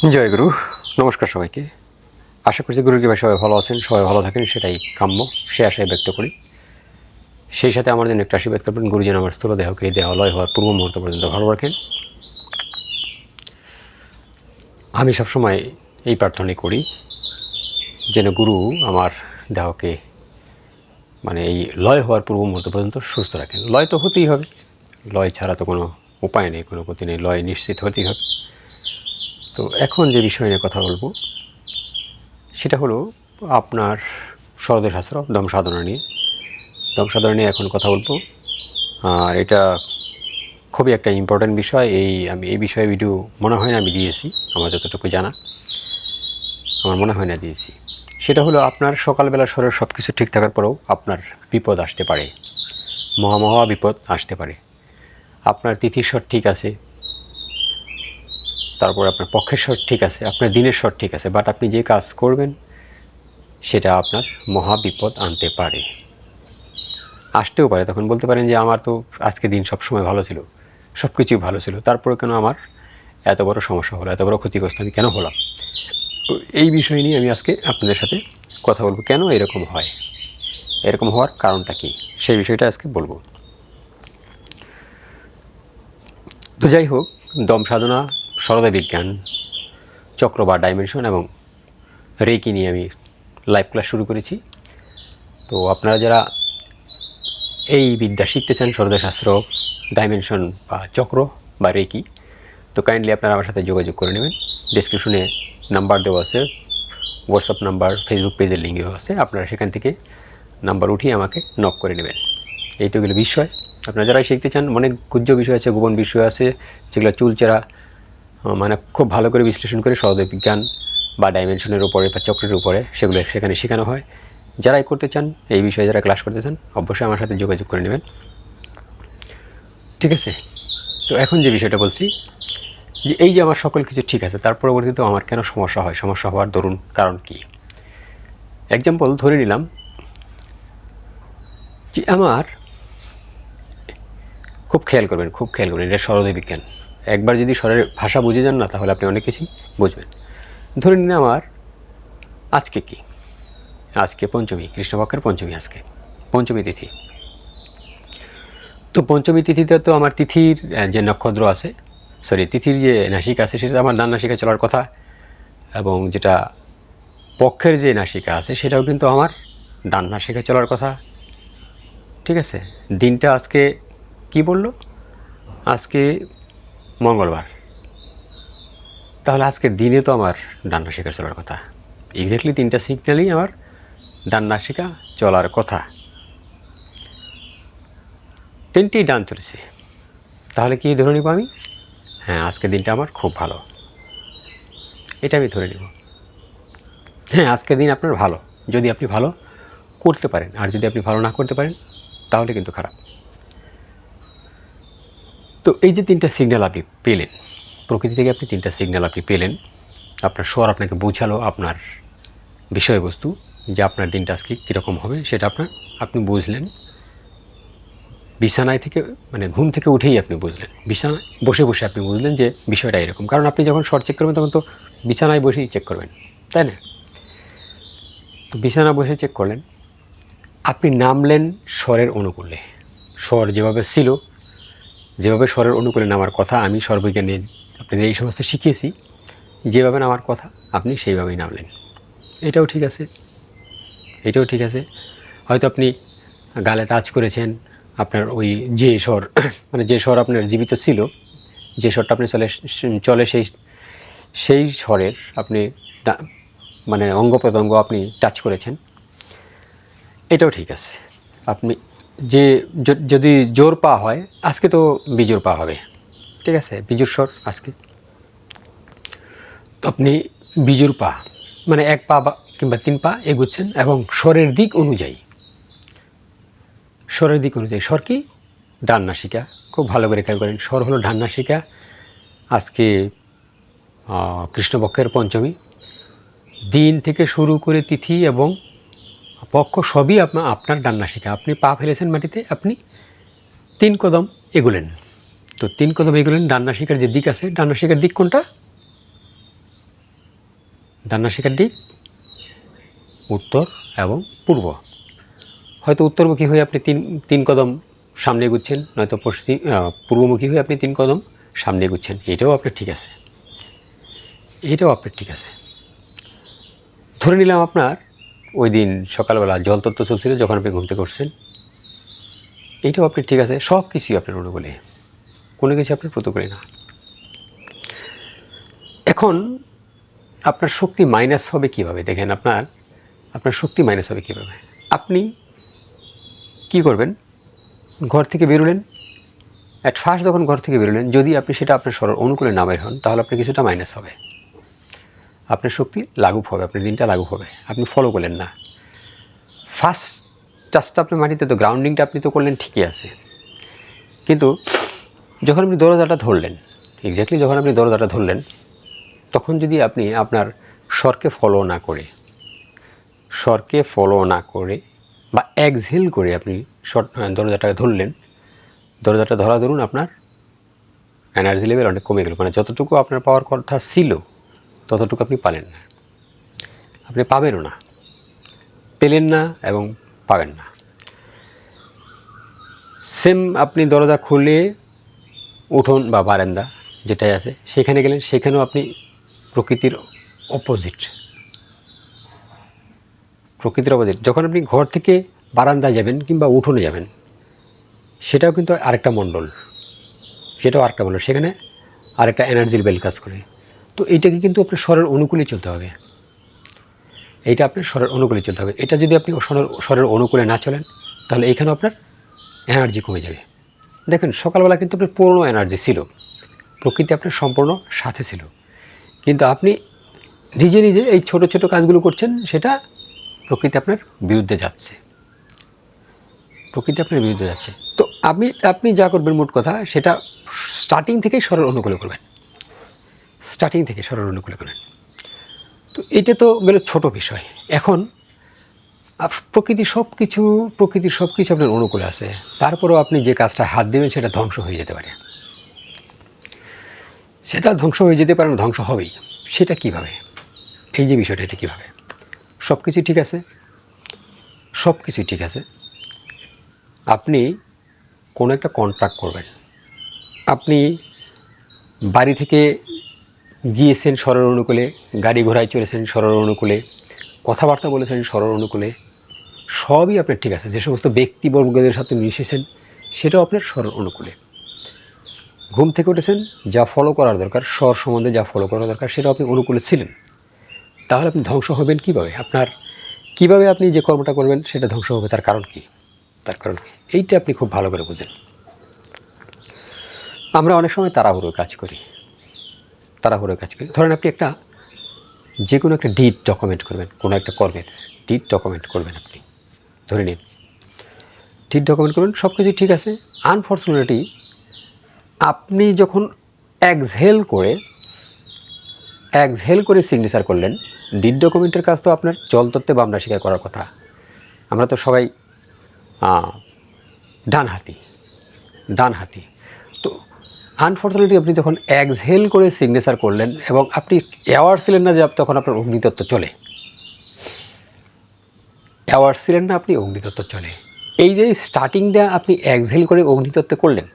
জয় গুরু, নমস্কার সবাইকে। আশা করছি গুরুর কৃপায় সবাই ভালো আছেন, সবাই ভালো থাকেন, সেটাই কাম্য, সে আশায় ব্যক্ত করি। সেই সাথে আমার জন্য একটা আশীর্বাদ করবেন, গুরু যেন আমার স্থূল দেহকে দেহালয় হওয়ার পূর্ব মুহূর্ত পর্যন্ত ভালো রাখেন। আমি সবসময় এই প্রার্থনাই করি, যেন গুরু আমার দেহকে মানে এই লয় হওয়ার পূর্ব মুহূর্ত পর্যন্ত সুস্থ রাখেন। লয় তো হতেই হবে, লয় ছাড়া তো কোনো উপায় নেই, কোনো গতি নেই, লয় নিশ্চিত হতেই হবে। তো এখন যে বিষয় নিয়ে কথা বলব, সেটা হলো আপনার শরদের শাস্ত্র দম সাধনা নিয়ে। দম সাধনা নিয়ে এখন কথা বলব। আর এটা খুবই একটা ইম্পর্ট্যান্ট বিষয়। এই আমি, এই বিষয়ে ভিডিও মনে হয় না আমি দিয়েছি, আমার যতটুকু জানা। আমার মনে হয় না দিয়েছি। সেটা হলো আপনার সকালবেলা শরীর সব কিছু ঠিক থাকার পরেও আপনার বিপদ আসতে পারে। মহামহা বিপদ আসতে পারে। আপনার তিথিস্বর ঠিক আছে তারপর আপনার পক্ষের শট ঠিক আছে, আপনার দিনের শট ঠিক আছে বাট আপনি যে কাজ করবেন, সেটা আপনার মহা বিপদ আনতে পারে। আসতেও পারে, তখন বলতে পারেন যে আমার তো আজকে দিন সব সময় ভালো ছিল সব কিছুই ভালো ছিল, তারপরে কেন আমার এত বড় সমস্যা হলো, এত বড় ক্ষতিগ্রস্ত আমি কেন হলাম? তো এই বিষয় নিয়ে আমি আজকে আপনাদের সাথে কথা বলব, কেন এরকম হয়? এরকম হওয়ার কারণটা কি? সেই বিষয়টা আজকে বলব। তো যাই হোক, দম সাধনা বিজ্ঞান, চক্র বা ডাইমেনশন এবং রেকি নিয়ে আমি লাইভ ক্লাস শুরু করেছি। তো আপনারা যারা এই বিদ্যা শিখতে চান শাস্ত্র ডাইমেনশন বা চক্র বা রেকি, তো কাইন্ডলি আপনারা আমার সাথে যোগাযোগ করে নেবেন। ডিসক্রিপশনে নাম্বার দেওয়া আছে হোয়াটসঅ্যাপ নাম্বার ফেসবুক পেজের লিঙ্ক দেওয়া আছে। আপনারা সেখান থেকে নাম্বার উঠিয়ে আমাকে নক করে নেবেন। এই তো এগুলো বিষয়। আপনারা যারা শিখতে চান, অনেক গুজ্জ বিষয় আছে, গোপন বিষয় আছে, যেগুলো চুলচেরা মানে খুব ভালো করে বিশ্লেষণ করে সহজে বিজ্ঞান বা ডাইমেনশনের উপরে বা চক্রের উপরে সেগুলো সেখানে শেখানো হয়। যারাই করতে চান, এই বিষয়ে যারা ক্লাস করতে চান, অবশ্যই আমার সাথে যোগাযোগ করে নেবেন। ঠিক আছে? তো এখন যে বিষয়টা বলছি, যে এই যে আমার সকল কিছু ঠিক আছে, তার পরবর্তীতে আমার কেন সমস্যা হয়? সমস্যা হওয়ার দরুন কারণ কি? এক্সাম্পল ধরে নিলাম যে আমার, খুব খেয়াল করবেন, খুব খেয়াল করবেন, এটা সরদী বিজ্ঞান। একবার যদি স্বরের ভাষা বুঝে যান না, তাহলে আপনি অনেক কিছুই বুঝবেন। ধরে নিন আমার, আজকে কি? আজকে পঞ্চমী, কৃষ্ণপক্ষের পঞ্চমী আজকে, পঞ্চমী তিথি। তো পঞ্চমী তিথিতে তো আমার তিথির যে নক্ষত্র আছে সরি তিথির যে নাসিকা আছে, সেটা আমার ডান নাসিকা চলার কথা, এবং যেটা পক্ষের যে নাসিকা আছে, সেটাও কিন্তু আমার ডান নাসিকা চলার কথা। ঠিক আছে? দিনটা আজকে কি বলল? আজকে মঙ্গলবার। তাহলে আজকের দিনে তো আমার ডান শেখা চলার কথা। এক্স্যাক্টলি তিনটা সিগন্যালই আমার ডান শেখা চলার কথা। তিনটি ডান চলেছে। তাহলে কি ধরে নিব আমি? হ্যাঁ আজকের দিনটা আমার খুব ভালো। এটা আমি ধরে নেব। হ্যাঁ আজকের দিন আপনার ভালো। যদি আপনি ভালো করতে পারেন, আর যদি আপনি ভালো না করতে পারেন, তাহলে কিন্তু খারাপ। তো এই যে তিনটা সিগন্যাল আপনি পেলেন, প্রকৃতি থেকে আপনি তিনটা সিগন্যাল আপনি পেলেন, আপনার স্বর আপনাকে বোঝালো আপনার বিষয়বস্তু যে আপনার দিনটা আজকে কীরকম হবে সেটা আপনার, আপনি বুঝলেন। বিছানায় থেকে মানে ঘুম থেকে উঠেই আপনি বুঝলেন। বিছানায় বসে বসে আপনি বুঝলেন যে বিষয়টা এরকম। কারণ আপনি যখন শর্ট চেক করবেন তখন তো বিছানায় বসেই চেক করবেন, তাই না? তো বিছানা বসে চেক করলেন। আপনি নামলেন স্বরের অনুকূলে। স্বর যেভাবে ছিল যেভাবে স্বরের অনুকূলে নামার কথা আমি সর্বজ্ঞানে আপনাদের এই সমস্ত শিখিয়েছি, যেভাবে নামার কথা আপনি সেইভাবেই নামলেন। এটাও ঠিক আছে। এটাও ঠিক আছে। হয়তো আপনি গালে টাচ করেছেন, আপনার ওই যে স্বর মানে যে স্বর আপনার জীবিত ছিল, যে স্বরটা আপনি চলে চলে সেই সেই স্বরের আপনি মানে অঙ্গ প্রত্যঙ্গ আপনি টাচ করেছেন। এটাও ঠিক আছে। আপনি যে যদি জোর পা হয়, আজকে তো বিজোর পা হবে। ঠিক আছে? বিজুর স্বর আজকে। তো আপনি বিজুর পা মানে এক পা কিংবা তিন পা এগুচ্ছেন এবং স্বরের দিক অনুযায়ী। স্বরের দিক অনুযায়ী। স্বর কি? ডান নাসিকা। খুব ভালো করে খেয়াল করেন। স্বর হলো ডান নাসিকা। আজকে কৃষ্ণপক্ষের পঞ্চমী। দিন থেকে শুরু করে তিথি এবং পক্ষ সবই আপনার আপনার ডান নাসিকা আপনি পা ফেলেছেন মাটিতে, আপনি তিন কদম এগুলেন। তো তিন কদম এগুলেন ডান নাসিকার যে দিক আছে ডান নাসিকার দিক কোনটা? ডান নাসিকার দিক উত্তর এবং পূর্ব। হয়তো উত্তরমুখী হয়ে আপনি তিন তিন কদম সামনে এগুচ্ছেন, নয়তো পশ্চিম পূর্বমুখী হয়ে আপনি তিন কদম সামনে এগুচ্ছেন। এটাও আপনার ঠিক আছে। এটাও আপনার ঠিক আছে। ধরে নিলাম আপনার ওই দিন সকালবেলা জলতত্ত্ব চলছিল, যখন আপনি ঘুম থেকে উঠছেন। এইটাও আপনি ঠিক আছে, সব কিছুই আপনার অনুকূলে। কোনো কিছু আপনার প্রতিকূলে না। এখন আপনার শক্তি মাইনাস হবে কীভাবে? দেখেন আপনার আপনার শক্তি মাইনাস হবে কীভাবে? আপনি কি করবেন? ঘর থেকে বেরোলেন। অ্যাট ফার্স্ট যখন ঘর থেকে বেরোলেন, যদি আপনি সেটা আপনার সরল অনুকূলে না বের হন, তাহলে আপনি কিছুটা মাইনাস হবে। আপনার শক্তি লাঘব হবে, আপনার দিনটা লাঘব হবে। আপনি ফলো করলেন না। ফার্স্ট টাচটা আপনি মাটিতে, তো গ্রাউন্ডিংটা আপনি তো করলেন, ঠিকই আছে। কিন্তু যখন আপনি দরজাটা ধরলেন এক্স্যাক্টলি যখন আপনি দরজাটা ধরলেন, তখন যদি আপনি আপনার স্বরকে ফলো না করে, স্বরকে ফলো না করে বা এক্সহেল করে আপনি শর্ট দরজাটাকে ধরলেন, দরজাটা ধরা ধরুন আপনার এনার্জি লেভেল অনেক কমে গেল। মানে যতটুকু আপনার পাওয়ার কথা ছিল ততটুকু আপনি পালেন না। আপনি পাবেনও না। পেলেন না এবং পাবেন না। সেম আপনি দরজা খুলে উঠোন বা বারান্দা যেটাই আছে, সেখানে গেলেন, সেখানেও আপনি প্রকৃতির অপোজিট প্রকৃতির অপোজিট যখন আপনি ঘর থেকে বারান্দায় যাবেন কিংবা উঠোনে যাবেন, সেটাও কিন্তু আরেকটা মণ্ডল। সেটাও আরেকটা মণ্ডল। সেখানে আরেকটা এনার্জির বেল কাজ করে। তো এইটাকে কিন্তু আপনার স্বরের অনুকূলে চলতে হবে। এইটা আপনার স্বরের অনুকূলে চলতে হবে। এটা যদি আপনি স্বরের স্বরের অনুকূলে না চলেন, তাহলে এখানেও আপনার এনার্জি কমে যাবে। দেখেন, সকালবেলা কিন্তু আপনার পুরনো এনার্জি ছিল। প্রকৃতি আপনার সম্পূর্ণ সাথে ছিল। কিন্তু আপনি নিজে নিজে এই ছোট ছোট কাজগুলো করছেন, সেটা প্রকৃতি আপনার বিরুদ্ধে যাচ্ছে। প্রকৃতি আপনার বিরুদ্ধে যাচ্ছে। তো আপনি আপনি যা করবেন মোট কথা, সেটা স্টার্টিং থেকেই সরল অনুকূলে করবেন। স্টার্টিং থেকে সরল অনুকূলে করেন। তো এটা তো গেল ছোট বিষয়। এখন প্রকৃতি সব কিছু প্রকৃতির সব কিছু আপনার অনুকূলে আছে। তারপরেও আপনি যে কাজটা হাত দেবেন, সেটা ধ্বংস হয়ে যেতে পারে। সেটা ধ্বংস হয়ে যেতে পারে না, ধ্বংস হবেই। সেটা কীভাবে? এই যে বিষয়টা, এটা কীভাবে? সব কিছু ঠিক আছে? সব কিছুই ঠিক আছে। আপনি কোনো একটা কন্ট্রাক্ট করবেন। আপনি বাড়ি থেকে গিয়েছেন সরল অনুকূলে, গাড়ি ঘোড়ায় চলেছেন সরল অনুকূলে, কথাবার্তা বলেছেন সরল অনুকূলে, সবই আপনার ঠিক আছে। যে সমস্ত ব্যক্তিবর্গদের সাথে মিশেছেন সেটাও আপনার সরল অনুকূলে। ঘুম থেকে উঠেছেন, যা ফলো করার দরকার, স্বর সম্বন্ধে যা ফলো করা দরকার সেটা আপনি অনুকূলে ছিলেন। তাহলে আপনি ধ্বংস হবেন কীভাবে? আপনার কীভাবে আপনি যে কর্মটা করবেন, সেটা ধ্বংস হবে, তার কারণ কি? তার কারণ কি? এইটা আপনি খুব ভালো করে বুঝেন। আমরা অনেক সময় তাড়াহুড়োর কাজ করি। তাড়াহুড়োর কাজ করি। ধরেন আপনি একটা যে কোনো একটা ডিট ডকুমেন্ট করবেন, কোনো একটা কর্মের ডিট ডকুমেন্ট করবেন আপনি। ধরে নিন ডিট ডকুমেন্ট করবেন সব কিছু ঠিক আছে। আনফর্চুনেটলি আপনি যখন এক্সহেল করে এক্সহেল করে সিগনেচার করলেন ডিড ডকুমেন্টের কাজ তো আপনার জল জলতত্ত্বে বামনা স্বীকার করার কথা। আমরা তো সবাই ডান হাতি ডান হাতি তো আনফর্চুনেটলি আপনি যখন এক্সহেল করে সিগনেচার করলেন এবং আপনি অ্যাওয়ার ছিলেন না যে তখন আপনার অগ্নিতত্ত্ব চলে। অ্যাওয়ার ছিলেন না, আপনি অগ্নিতত্ত্ব চলে। এই যে স্টার্টিংটা আপনি এক্সহেল করে অগ্নিতত্ত্বে করলেন,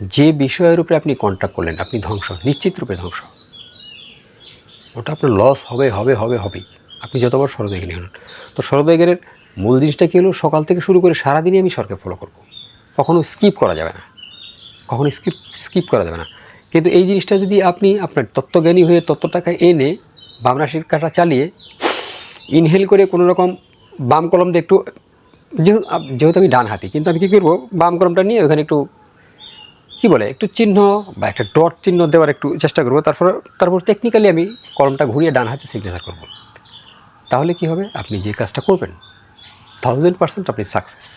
যে বিষয়ের উপরে আপনি কন্ট্যাক্ট করলেন, আপনি ধ্বংস, নিশ্চিত রূপে ধ্বংস। ওটা আপনার লস হবে হবে হবে, হবেই। আপনি যতবার সরদয়গিনী হন তো সরদয়গের মূল জিনিসটা কী হলো? সকাল থেকে শুরু করে সারাদিনই আমি সরকে ফলো করব। কখনও স্কিপ করা যাবে না। কখনো স্কিপ স্কিপ করা যাবে না। কিন্তু এই জিনিসটা যদি আপনি আপনার তত্ত্বজ্ঞানী হয়ে তত্ত্বটাকে এনে বামনা শিক্ষাটা চালিয়ে ইনহেল করে কোনো রকম বাম কলম দিয়ে একটু, যেহেতু আমি ডান হাতি, কিন্তু আমি কী করব? বাম কলমটা নিয়ে ওখানে একটু, কি বলে, একটু চিহ্ন বা একটা ডট চিহ্ন দেওয়ার একটু চেষ্টা করব। তারপর তারপর টেকনিক্যালি আমি কলমটা ঘুরিয়ে ডান হাতে সিগনেচার করব। তাহলে কি হবে? আপনি যে কাজটা করবেন থাউজেন্ড পার্সেন্ট আপনি সাকসেস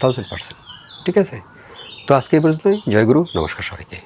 থাউজেন্ড পার্সেন্ট ঠিক আছে? তো আজকে এই পর্যন্তই। জয়গুরু নমস্কার সবাইকে।